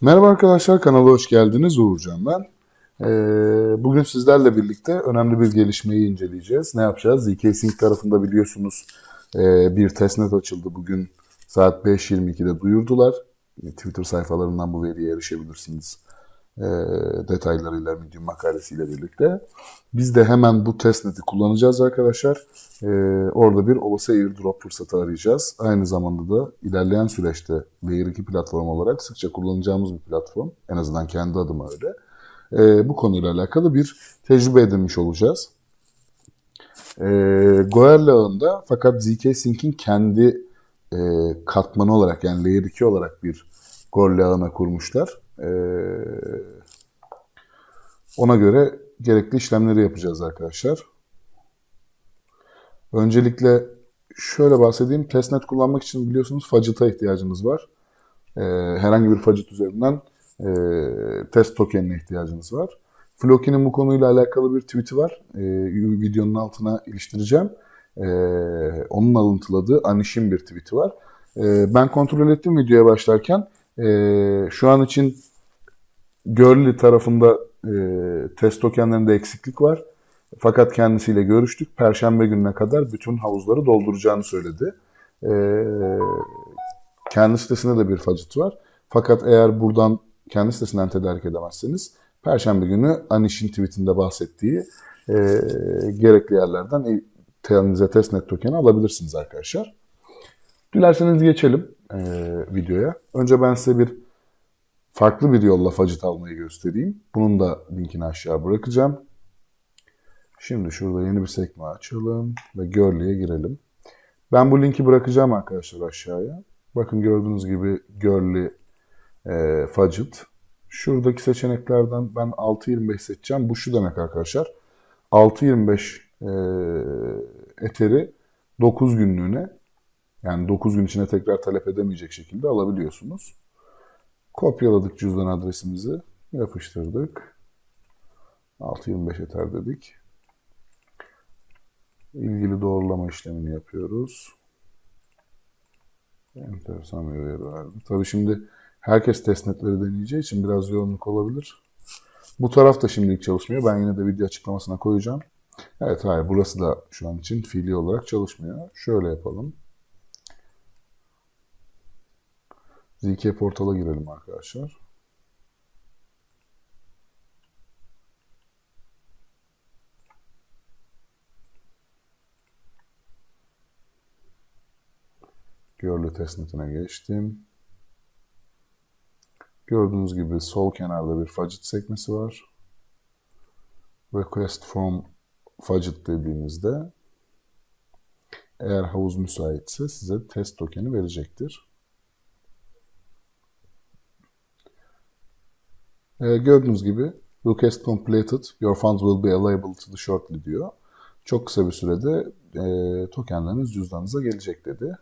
Merhaba arkadaşlar, kanala hoş geldiniz. Uğurcan ben. Ee, bugün sizlerle birlikte önemli bir gelişmeyi inceleyeceğiz. Ne yapacağız? ZK Sync tarafında biliyorsunuz e, bir testnet açıldı. Bugün saat 5.22'de duyurdular. Twitter sayfalarından bu veriye erişebilirsiniz. E, detaylarıyla, Medium makalesiyle birlikte. Biz de hemen bu testneti kullanacağız arkadaşlar. E, orada bir olası airdrop fırsatı arayacağız. Aynı zamanda da ilerleyen süreçte Layer 2 platform olarak sıkça kullanacağımız bir platform. En azından kendi adıma öyle. E, bu konuyla alakalı bir tecrübe edinmiş olacağız. E, Goerli ağında fakat ZK Sync'in kendi e, katmanı olarak yani Layer 2 olarak bir Goerli ağına kurmuşlar. E, ona göre gerekli işlemleri yapacağız arkadaşlar. Öncelikle şöyle bahsedeyim. Testnet kullanmak için biliyorsunuz Fudget'a ihtiyacınız var. Ee, herhangi bir Fudget üzerinden e, test tokenine ihtiyacınız var. Floki'nin bu konuyla alakalı bir tweet'i var. Ee, videonun altına iliştireceğim. Ee, onun alıntıladığı Anish'in bir tweet'i var. Ee, ben kontrol ettim videoya başlarken. Ee, şu an için Görli tarafında e, test tokenlerinde eksiklik var. Fakat kendisiyle görüştük. Perşembe gününe kadar bütün havuzları dolduracağını söyledi. E, kendi sitesinde de bir facit var. Fakat eğer buradan kendi sitesinden tedarik edemezseniz Perşembe günü Anish'in tweetinde bahsettiği e, gerekli yerlerden e, testnet tokeni alabilirsiniz arkadaşlar. Dilerseniz geçelim e, videoya. Önce ben size bir farklı bir yolla facit almayı göstereyim. Bunun da linkini aşağı bırakacağım. Şimdi şurada yeni bir sekme açalım ve Görli'ye girelim. Ben bu linki bırakacağım arkadaşlar aşağıya. Bakın gördüğünüz gibi Görli e, Facit. Şuradaki seçeneklerden ben 6.25 seçeceğim. Bu şu demek arkadaşlar. 6.25 e, Ether'i 9 günlüğüne yani 9 gün içinde tekrar talep edemeyecek şekilde alabiliyorsunuz. Kopyaladık cüzdan adresimizi. Yapıştırdık. 6.25 Ether dedik. İlgili doğrulama işlemini yapıyoruz. Enteresan bir uyarı verdi. Tabii şimdi herkes testnetleri deneyeceği için biraz yoğunluk olabilir. Bu taraf da şimdilik çalışmıyor. Ben yine de video açıklamasına koyacağım. Evet hayır burası da şu an için fiili olarak çalışmıyor. Şöyle yapalım. ZK portala girelim arkadaşlar. Görlü testnetine geçtim. Gördüğünüz gibi sol kenarda bir Fudget sekmesi var. Request from Fudget dediğinizde eğer havuz müsaitse size test tokeni verecektir. Ee, gördüğünüz gibi request completed, your funds will be available to the shortly diyor. Çok kısa bir sürede e, tokenleriniz cüzdanınıza gelecek dedi.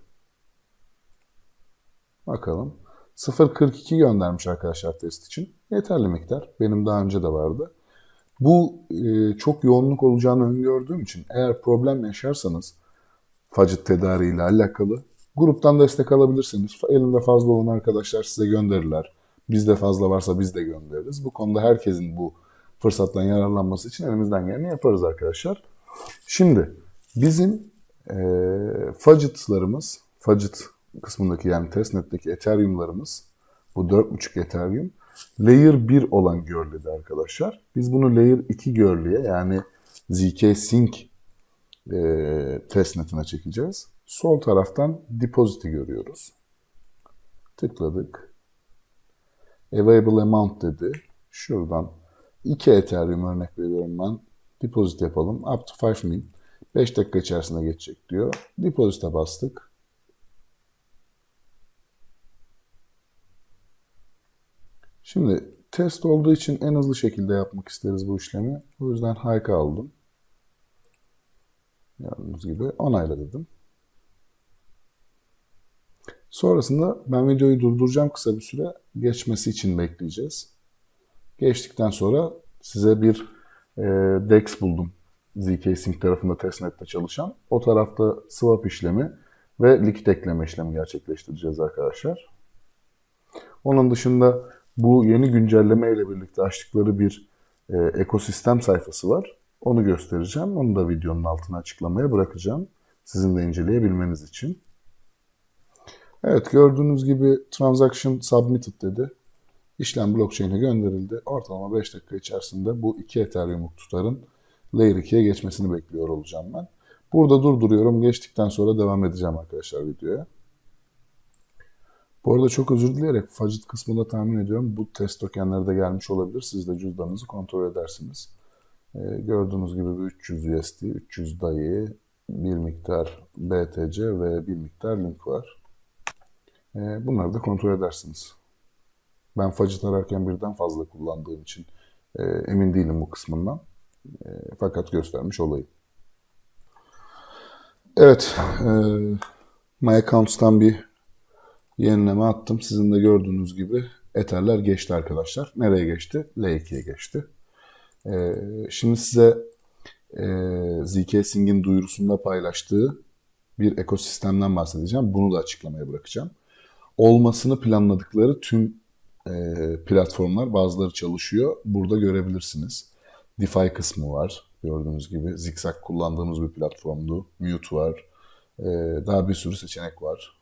Bakalım. 0.42 göndermiş arkadaşlar test için. Yeterli miktar. Benim daha önce de vardı. Bu e, çok yoğunluk olacağını öngördüğüm için eğer problem yaşarsanız facit tedariği ile alakalı gruptan destek alabilirsiniz. Elinde fazla olan arkadaşlar size gönderirler. Bizde fazla varsa biz de göndeririz. Bu konuda herkesin bu fırsattan yararlanması için elimizden geleni yaparız arkadaşlar. Şimdi bizim e, facitlarımız, facit kısmındaki yani testnetteki Ethereum'larımız bu 4.5 Ethereum Layer 1 olan Görli'de arkadaşlar. Biz bunu Layer 2 Görli'ye yani ZK Sync e, testnetine çekeceğiz. Sol taraftan Deposit'i görüyoruz. Tıkladık. Available Amount dedi. Şuradan 2 Ethereum örnek veriyorum ben. Deposit yapalım. Up to 5 min. 5 dakika içerisinde geçecek diyor. Deposit'e bastık. Şimdi test olduğu için en hızlı şekilde yapmak isteriz bu işlemi. O yüzden harika aldım. Gördüğünüz gibi onayla dedim. Sonrasında ben videoyu durduracağım kısa bir süre. Geçmesi için bekleyeceğiz. Geçtikten sonra size bir e, DEX buldum. ZK Sync tarafında testnet'te çalışan. O tarafta swap işlemi ve likit ekleme işlemi gerçekleştireceğiz arkadaşlar. Onun dışında bu yeni güncelleme ile birlikte açtıkları bir e, ekosistem sayfası var. Onu göstereceğim. Onu da videonun altına açıklamaya bırakacağım. Sizin de inceleyebilmeniz için. Evet gördüğünüz gibi transaction submitted dedi. İşlem blockchain'e gönderildi. Ortalama 5 dakika içerisinde bu iki Ethereum tutarın Layer 2'ye geçmesini bekliyor olacağım ben. Burada durduruyorum. Geçtikten sonra devam edeceğim arkadaşlar videoya. Bu arada çok özür dileyerek Fudget kısmında tahmin ediyorum bu test tokenleri de gelmiş olabilir. Siz de cüzdanınızı kontrol edersiniz. Ee, gördüğünüz gibi bir 300 USD, 300 DAI, bir miktar BTC ve bir miktar link var. Ee, bunları da kontrol edersiniz. Ben Fudget ararken birden fazla kullandığım için e, emin değilim bu kısmından. E, fakat göstermiş olayım. Evet, e, My Accounts'tan bir yenileme attım. Sizin de gördüğünüz gibi Ether'ler geçti arkadaşlar. Nereye geçti? L2'ye geçti. Şimdi size ZK Sing'in duyurusunda paylaştığı bir ekosistemden bahsedeceğim. Bunu da açıklamaya bırakacağım. Olmasını planladıkları tüm e, platformlar bazıları çalışıyor. Burada görebilirsiniz. DeFi kısmı var. Gördüğünüz gibi zikzak kullandığımız bir platformdu. Mute var. E, daha bir sürü seçenek var.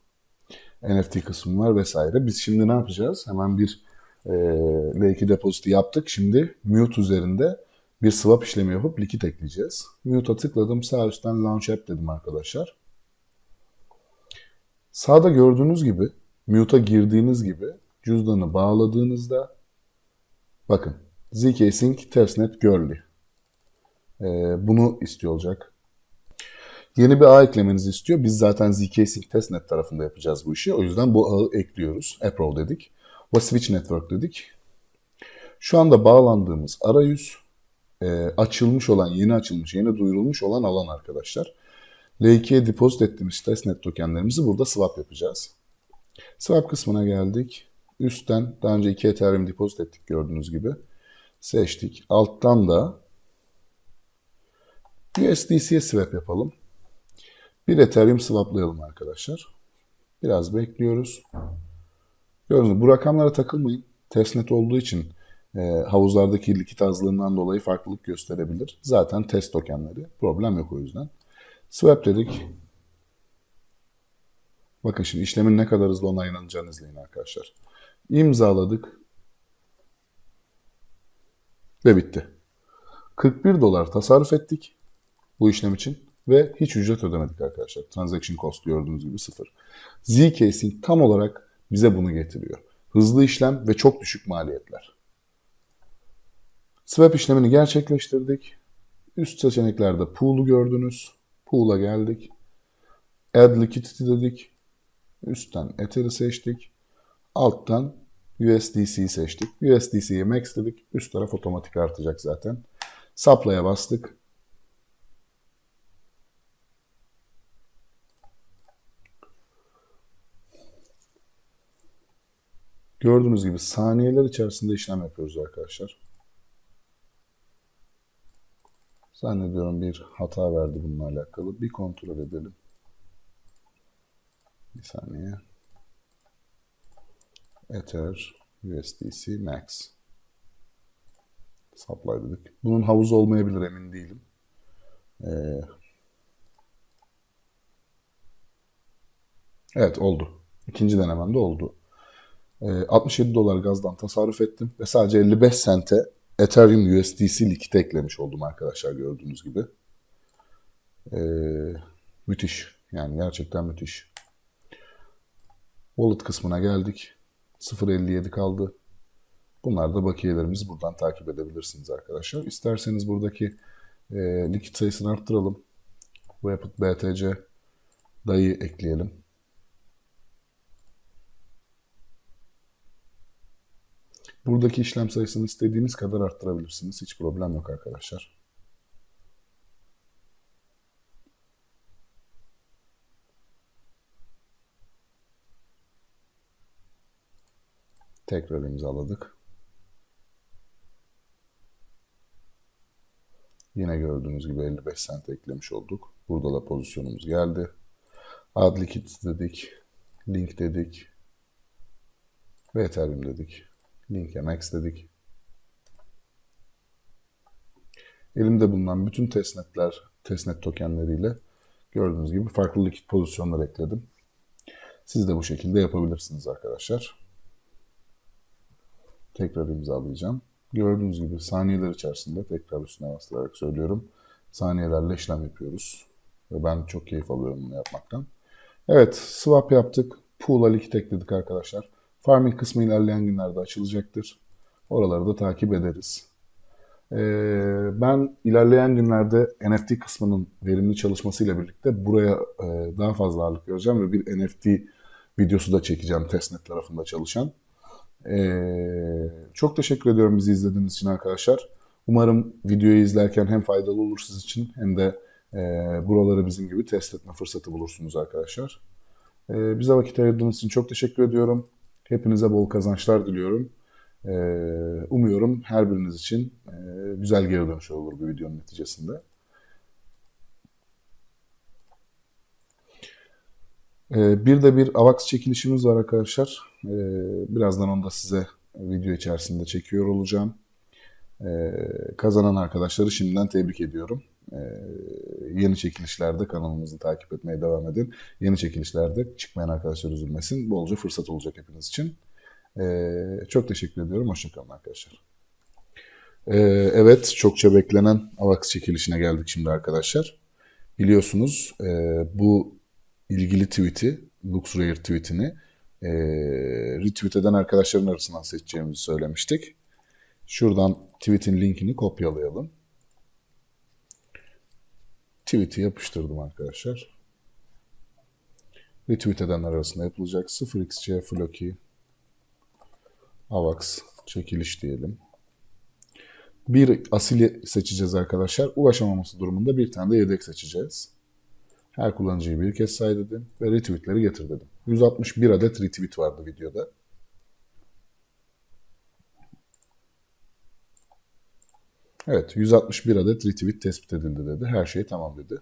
NFT kısmı var vesaire. Biz şimdi ne yapacağız? Hemen bir e, L2 depoziti yaptık. Şimdi Mute üzerinde bir swap işlemi yapıp likit ekleyeceğiz. Mute'a tıkladım. Sağ üstten Launch App dedim arkadaşlar. Sağda gördüğünüz gibi Mute'a girdiğiniz gibi cüzdanı bağladığınızda bakın ZK Sync Testnet Girly. Ee, bunu istiyor olacak. Yeni bir ağ eklemenizi istiyor. Biz zaten ZK Sync Testnet tarafında yapacağız bu işi. O yüzden bu ağı ekliyoruz. Approve dedik. Ve Switch Network dedik. Şu anda bağlandığımız arayüz e, açılmış olan, yeni açılmış, yeni duyurulmuş olan alan arkadaşlar. L2'ye depozit ettiğimiz testnet tokenlerimizi burada swap yapacağız. Swap kısmına geldik. Üstten daha önce 2 Ethereum depozit ettik gördüğünüz gibi. Seçtik. Alttan da USDC'ye swap yapalım. Bir Ethereum swaplayalım arkadaşlar. Biraz bekliyoruz. Gördüğünüz bu rakamlara takılmayın. Testnet olduğu için e, havuzlardaki likit azlığından dolayı farklılık gösterebilir. Zaten test tokenleri. Problem yok o yüzden. Swap dedik. Bakın şimdi işlemin ne kadar hızlı onaylanacağını izleyin arkadaşlar. İmzaladık. Ve bitti. 41 dolar tasarruf ettik bu işlem için ve hiç ücret ödemedik arkadaşlar. Transaction cost gördüğünüz gibi sıfır. Zcasing tam olarak bize bunu getiriyor. Hızlı işlem ve çok düşük maliyetler. Swap işlemini gerçekleştirdik. Üst seçeneklerde pool'u gördünüz. Pool'a geldik. Add liquidity dedik. Üstten Ether'ı seçtik. Alttan USDC'yi seçtik. USDC'yi max dedik. Üst taraf otomatik artacak zaten. Supply'a bastık. Gördüğünüz gibi saniyeler içerisinde işlem yapıyoruz arkadaşlar. Zannediyorum bir hata verdi bununla alakalı. Bir kontrol edelim. Bir saniye. Ether USDC Max. Supply dedik. Bunun havuz olmayabilir emin değilim. Ee, evet oldu. İkinci denememde oldu. Ee, 67 dolar gazdan tasarruf ettim ve sadece 55 sente Ethereum USDC likit eklemiş oldum arkadaşlar gördüğünüz gibi. Ee, müthiş. Yani gerçekten müthiş. Wallet kısmına geldik. 0.57 kaldı. Bunlar da bakiyelerimizi buradan takip edebilirsiniz arkadaşlar. İsterseniz buradaki e, likit sayısını arttıralım. Rapid BTC dayı ekleyelim. Buradaki işlem sayısını istediğiniz kadar arttırabilirsiniz. Hiç problem yok arkadaşlar. Tekrar imzaladık. Yine gördüğünüz gibi 55 sent eklemiş olduk. Burada da pozisyonumuz geldi. Add liquid dedik. Link dedik. Ve Ethereum dedik. Link'e Max dedik. Elimde bulunan bütün testnetler, testnet tokenleriyle gördüğünüz gibi farklı likit pozisyonlar ekledim. Siz de bu şekilde yapabilirsiniz arkadaşlar. Tekrar imzalayacağım. Gördüğünüz gibi saniyeler içerisinde tekrar üstüne bastırarak söylüyorum. Saniyelerle işlem yapıyoruz. Ve ben çok keyif alıyorum bunu yapmaktan. Evet, swap yaptık. Pool'a likit ekledik arkadaşlar. Farming kısmı ilerleyen günlerde açılacaktır. Oraları da takip ederiz. Ee, ben ilerleyen günlerde NFT kısmının verimli çalışmasıyla birlikte buraya e, daha fazla ağırlık vereceğim ve bir NFT videosu da çekeceğim testnet tarafında çalışan. Ee, çok teşekkür ediyorum bizi izlediğiniz için arkadaşlar. Umarım videoyu izlerken hem faydalı olur siz için hem de e, buraları bizim gibi test etme fırsatı bulursunuz arkadaşlar. E, bize vakit ayırdığınız için çok teşekkür ediyorum. Hepinize bol kazançlar diliyorum. E, umuyorum her biriniz için e, güzel geri dönüşler olur bu videonun neticesinde. Bir de bir AVAX çekilişimiz var arkadaşlar. E, birazdan onu da size video içerisinde çekiyor olacağım. E, kazanan arkadaşları şimdiden tebrik ediyorum. Ee, yeni çekilişlerde kanalımızı takip etmeye devam edin. Yeni çekilişlerde çıkmayan arkadaşlar üzülmesin. Bolca fırsat olacak hepiniz için. Ee, çok teşekkür ediyorum. Hoşçakalın arkadaşlar. Ee, evet, çokça beklenen AVAX çekilişine geldik şimdi arkadaşlar. Biliyorsunuz e, bu ilgili tweet'i, LuxRare tweet'ini e, retweet eden arkadaşların arasından seçeceğimizi söylemiştik. Şuradan tweet'in linkini kopyalayalım. Tweet'i yapıştırdım arkadaşlar. Retweet edenler arasında yapılacak 0xc Floki Avax çekiliş diyelim. Bir asili seçeceğiz arkadaşlar. Ulaşamaması durumunda bir tane de yedek seçeceğiz. Her kullanıcıyı bir kez say dedim ve retweetleri getir dedim. 161 adet retweet vardı videoda. Evet 161 adet retweet tespit edildi dedi. Her şey tamam dedi.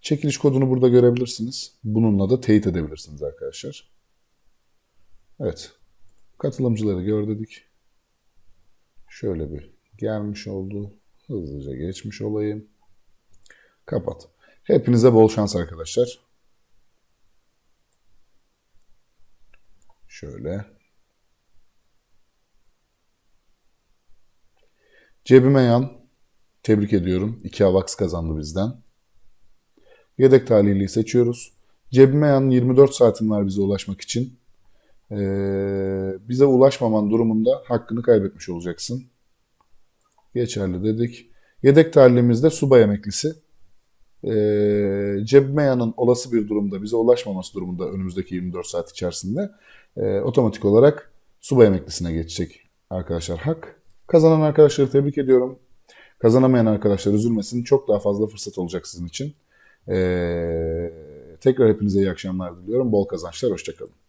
Çekiliş kodunu burada görebilirsiniz. Bununla da teyit edebilirsiniz arkadaşlar. Evet. Katılımcıları gör dedik. Şöyle bir gelmiş oldu. Hızlıca geçmiş olayım. Kapat. Hepinize bol şans arkadaşlar. Şöyle. Cebime yan. Tebrik ediyorum. 2 AVAX kazandı bizden. Yedek talihliyi seçiyoruz. Cebime yan 24 saatin var bize ulaşmak için. Ee, bize ulaşmaman durumunda hakkını kaybetmiş olacaksın. Geçerli dedik. Yedek talihlimizde subay emeklisi. Cebime yanın olası bir durumda bize ulaşmaması durumunda önümüzdeki 24 saat içerisinde e, otomatik olarak subay emeklisine geçecek arkadaşlar hak. Kazanan arkadaşları tebrik ediyorum. Kazanamayan arkadaşlar üzülmesin. Çok daha fazla fırsat olacak sizin için. Ee, tekrar hepinize iyi akşamlar diliyorum. Bol kazançlar. Hoşçakalın.